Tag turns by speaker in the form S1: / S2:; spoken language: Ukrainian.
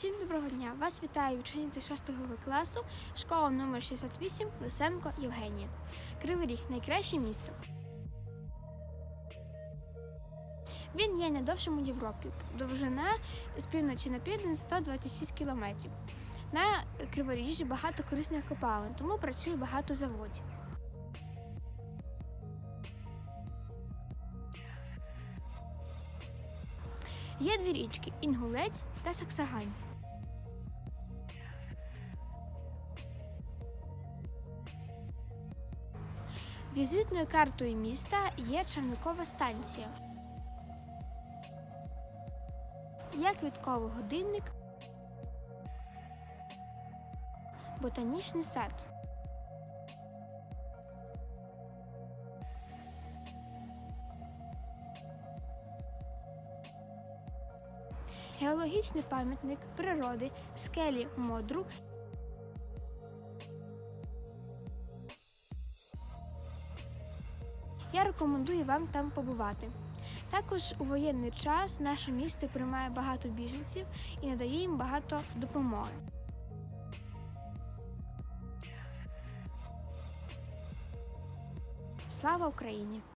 S1: Всім доброго дня! Вас вітає учениця 6 класу, школа номер 68 Лисенко Євгенія. Кривий Ріг найкраще місто. Він є найдовшим у Європі. Довжина з півночі на південь 126 кілометрів. На Криворіжжі багато корисних копалин, тому працює багато заводів. Є дві річки Інгулець та Саксагань. Візитною картою міста є Черникова станція. Є квітковий годинник, ботанічний сад. Геологічний пам'ятник природи, скелі Модру. Я рекомендую вам там побувати. Також у воєнний час наше місто приймає багато біженців і надає їм багато допомоги. Слава Україні!